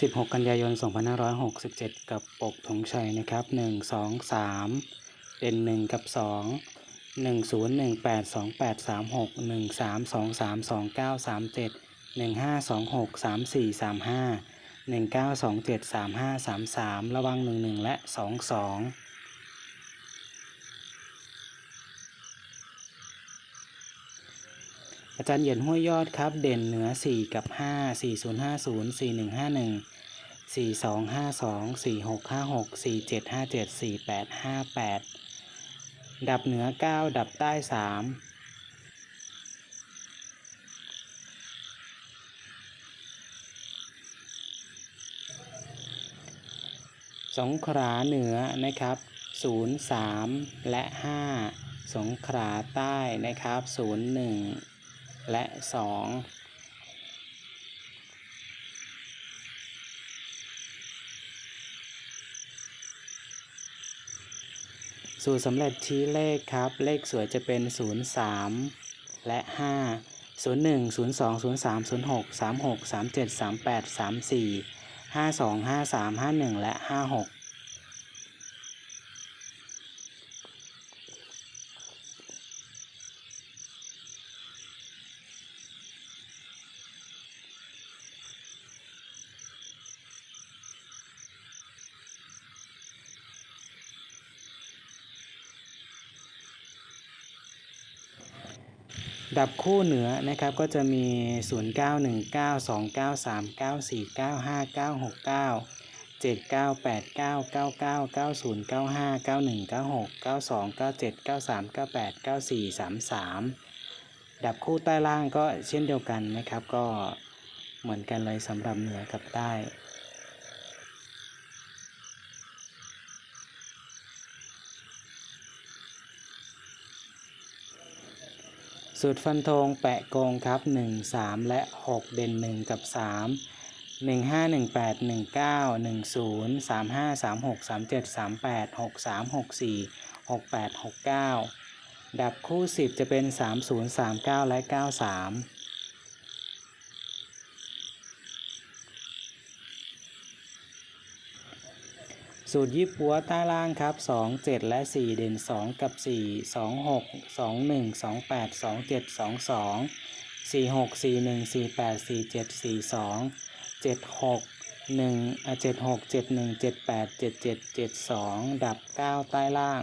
16 กันยายน 2567 กับปกธงชัยนะครับ 1 2 3 เป็น 1 กับ 2 1 0 1 8 2 8 3 6 1 3 2 3 2 9 3 7 1 5 2 6 3 4 3 5 1 9 2 7 3 5 3 3 ระวัง 1 1 และ 2 อาจารย์เหยียนห้วยยอดครับ เด่นเหนือ 4 กับ 5 4050 4151 4252 4656 4757 4858 ดับเหนือ 9 ดับใต้ 3สงขลาเหนือนะครับ 03 และ 5 สงขลาใต้นะครับ 01 และ2สูตรสำเร็จชี้เลขครับ เลขสวยจะเป็น 03 และ 5 01 02 03 06 36 37 38 34 52 53 51 และ 56 ดับคู่เหนือนะครับก็จะมี 0 9 1 9 2 9 3 9 4 9 5 9 6 9 7 9 8 9 9 9 9 0 9 5 9 1 9 6 9 2 9 7 9 3 9 8 9 4 3 3 ดับคู่ใต้ล่างก็เช่นเดียวกันนะครับ ก็เหมือนกันเลยสำหรับเหนือกับใต้ สูตรฟันธงแปะกงครับ 1 3 และ 6 เด่น 1 กับ 3 1 5 1 8 1 9 1 0 3 5 3 6 3 7 3 8 6 3 6 4 6 8 6 9 ดับคู่ 10 จะเป็น 3 0 3 9 และ 93 สูตรยี่ปัวใต้ล่างครับ 2 7 และ 4 เด่น 2 กับ 4 2 6 2 1 2 8 2 7 2 2 4 6 4 1 4 8 4 7 4 2 7 6 1 7 6 7 1 7 8 7 7 7 2 ดับ 9 ใต้ล่าง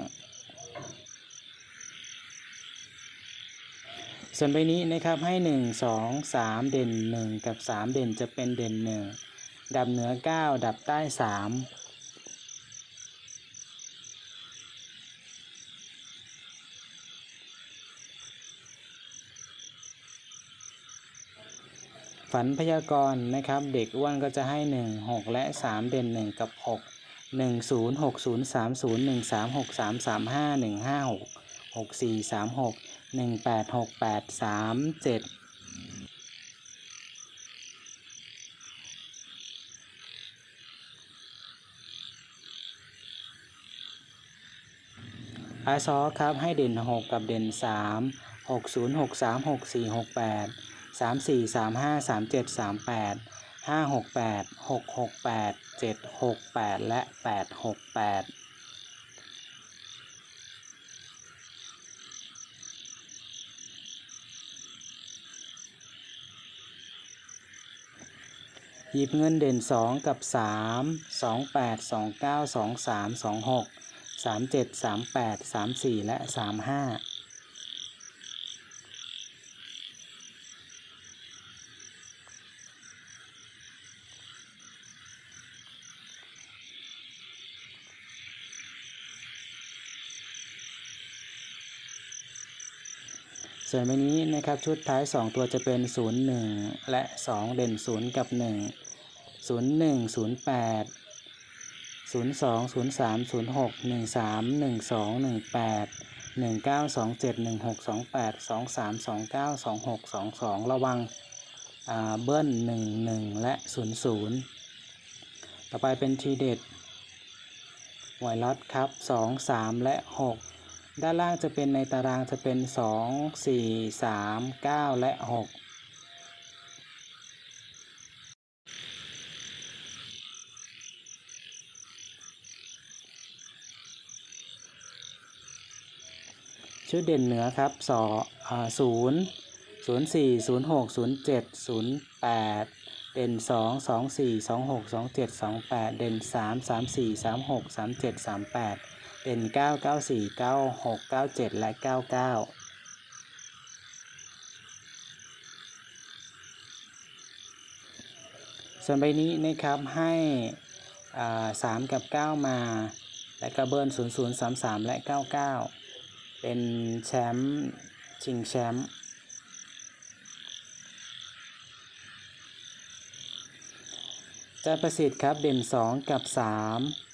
ส่วนใบนี้นะครับให้ 1 2 3 เด่น 1 กับ 3 เด่นจะเป็นเด่น 1 ดับเหนือ 9 ดับใต้ 3 ฝันพยากรณ์นะครับ เด็กอ้วนก็จะให้ 1 6 และ 3 เด่น 1 กับ 6 1 0 6 0 3 0 1 3 6 3 3 5 1 5 6 6 4 3 6 1 8 6 8 3 7อาซอครับให้เด่น 6 กับเด่น 3 6 0 6 3 6 4 6 8 3 4 3 5 3 7 3 8 5 6 8 6 6 8 7 6 8และ8 6 8หยิบเงินเด่น 2 กับ 3 2 8 2 9 2 3 2 6 3 7 3 8 3 4 และ 3 ส่วนใบนี้นะครับชุดท้าย 2 ตัวจะเป็น 0 1 และ 2 เด่น 0 กับ 1 0 1 0 8ศูนย์สองศูนย์สามศูนย์หกหนึ่งสามหนึ่งสองหนึ่งแปดหนึ่งเก้าสองเจ็ดหนึ่งหกสองแปดสองสามสองเก้าสองหกสองสองระวังเบิ้ลหนึ่งหนึ่งและศูนย์ศูนย์ต่อไปเป็นทีเด็ดหวยล็อตครับสองสามและหก ด้านล่างจะเป็นในตารางจะเป็นสองสี่สามเก้าและหกชุดเด่นเหนือครับสอศูนย์ศูนย์สี่ศูนย์หกศูนย์เจ็ดศูนย์แปดเด่นสองสองสี่สองหกสองเจ็ดสองแปดเด่นสามสามสี่สามหกสามเจ็ดสามแปด เด่นเก้าเก้าสี่เก้าหกเก้าเจ็ดและเก้าเก้าส่วนใบนี้นะครับให้สามกับเก้ามา และก็เบิร์นศูนย์ศูนย์สามสามและเก้าเก้าเป็นแชมป์ชิงแชมป์จาประสิทธิ์ครับเด่น 2 กับ 3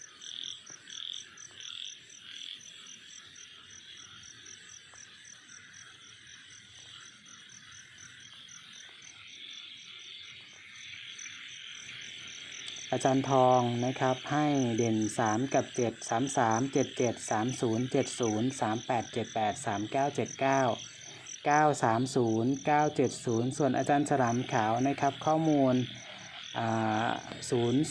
อาจารย์ทองนะครับ ให้เด่น 3 กับ 7 3 3 7 7 3 0 7 0 3 8 7 8 3 9 7 9 9 3 0 9 7 0 ส่วนอาจารย์ฉลามขาวนะครับ ข้อมูล0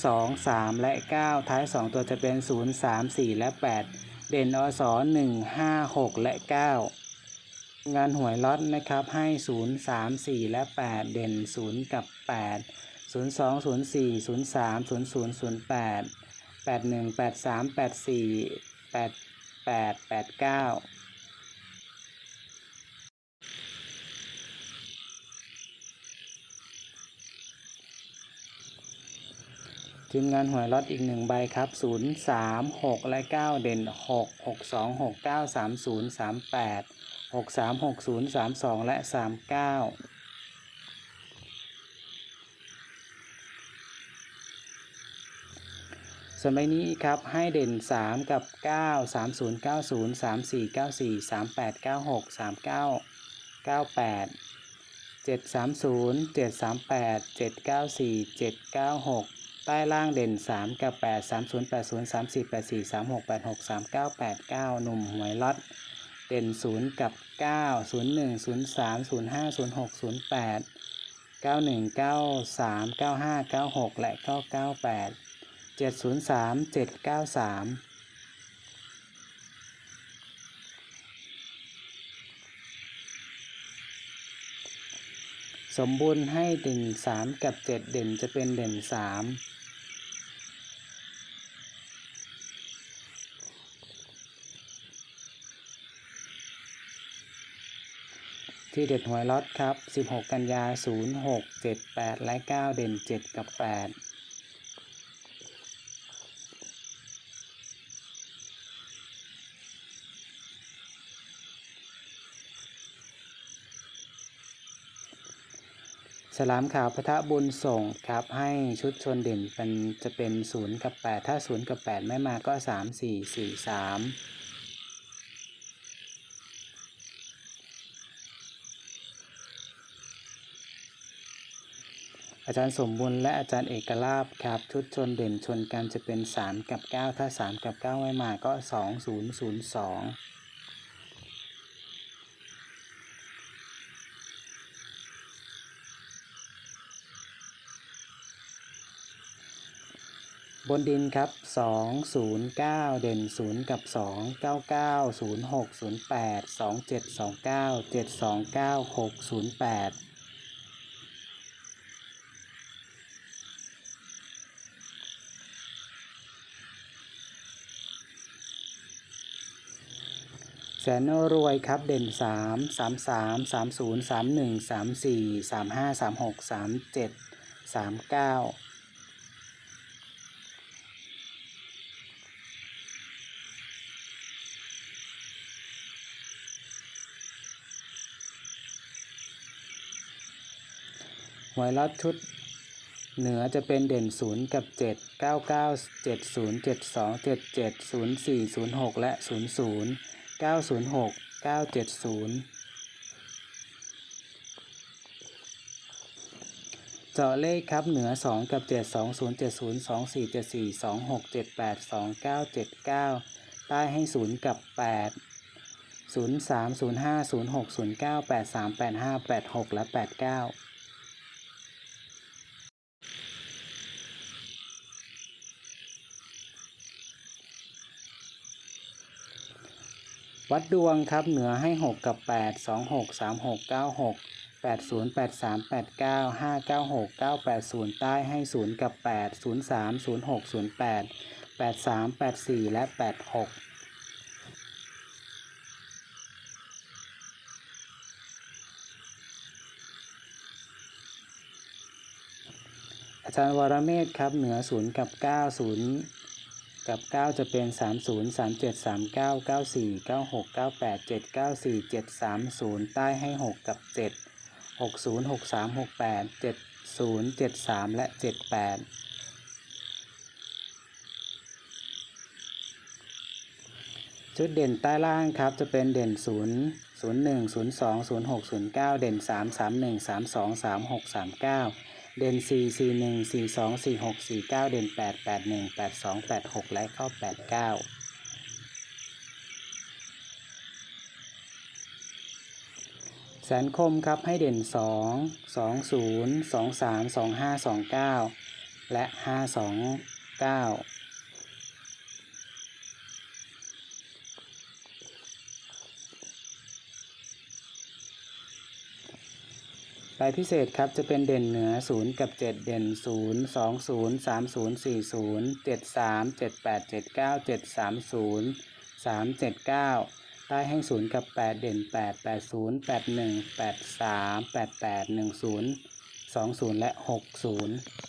2 3 และ 9 ท้าย 2 ตัวจะเป็น 0 3 4 และ 8 เด่นอส1 5 6 และ 9 งานหวยล็อตนะครับให้ 0 3 4 และ 8 เด่น 0 กับ 8 02 04 03 00 08 81 83 84 88 89ทีมงานหวยล็อตอีกหนึ่งใบครับ 0 3 6 และ 9 เด่น 6 6 2 6 9 3 0 3 8 6 3 6 0 3 2 และ 39 ส่วนใบนี้ครับให้เด่น 3 กับ 9 3 0 9 0 3 4 9 4 3 8 9 6 3 9 9 8 7 3 0 7 3 8 7 9 4 7 9 6 ใต้ล่างเด่น 3 กับ 8 3 0 8 0 3 4 8 4 3 6 8 6 3 9 8 9 หนุ่มหวยล็อตเด่น 0 กับ 9 0 1 0 3 0 5 0 6 0 8 91 93 95 96 และ 998 เจ็ดศูนย์สามเจ็ดเก้าสามสมบูรณ์ให้เด่นสามกับเจ็ดเด่นจะเป็นเด่นสามที่เด็ดหวยล็อตครับ 16 กันยา 06 78 และ 9 เด่น 7 กับ 8 ฉลามขาวพระทะบุญส่งครับให้ชุดชนเด่นเป็นจะเป็น 0 กับ 8 ถ้า 0 กับ 8 ไม่มาก็ 3 4 4 3 อาจารย์สมบูรณ์และอาจารย์เอกลาบครับชุดชนเด่นชนกันจะเป็น 3 กับ 9 ถ้า 3 กับ 9 ไม่มาก็ 2 0 0 2 บนดินครับ 209 เด่น 0 กับ 2 99 06 08 27 29 729 608แสนรวยครับเด่น 3 33 30 31 34 35 36 37 39 วยล็อตชุด เหนือจะเป็นเด่นศูนย์กับเจ็ดเก้าเก้าเจ็ดศูนย์เจ็ดสองเจ็ดเจ็ดศูนย์สี่ศูนย์หกและศูนย์ศูนย์เก้าศูนย์หกเก้าเจ็ดศูนย์เจาะเลขครับเหนือ 2 กับ 7 2 0 7 0 2 4 7 4 2 6 7 8 2 9 7 9 ใต้ให้ 0 กับ 8 0 3 0 5 0 6 0 9 8 3 8 5 8 6 และ 8 วัดดวงครับเหนือให้ 6 กับ 8 2 6 3 6 9 6 8 0 8 3 8 9 5 9 6 9 8 0 ใต้ให้ 0 กับ 8 0 3 0 6 0 8 8 3 8 4 และ 8 6อาจารย์วรเมธครับเหนือ0กับ9 0 กับ 9 จะเป็น 30 37 39 94 96 98 7 94 7 30 ใต้ให้ 6 กับ 7 60 63 68 70 73 และ 78ชุดเด่นใต้ล่างครับจะเป็นเด่น 0 01 02 06 09 เด่น 3 31 32 36 39 เด่น4 41 42 46 49 เด่น8 81 82 86 และเข้า 89 แสนคมครับให้เด่น 2 2 0 2 3 2 5 2 9 และ 5 2 9 รายพิเศษครับจะเป็นเด่นเหนือ 0 กับ 7 เด่น 0 2 0 3 0 4 0 7 3 7 8 7 9 7 3 0 3 7 9 ใต้แห้0กับ 8 เด่น 8 8 0 8 1 8 3 8 8 1 0 2 0 และ 6 0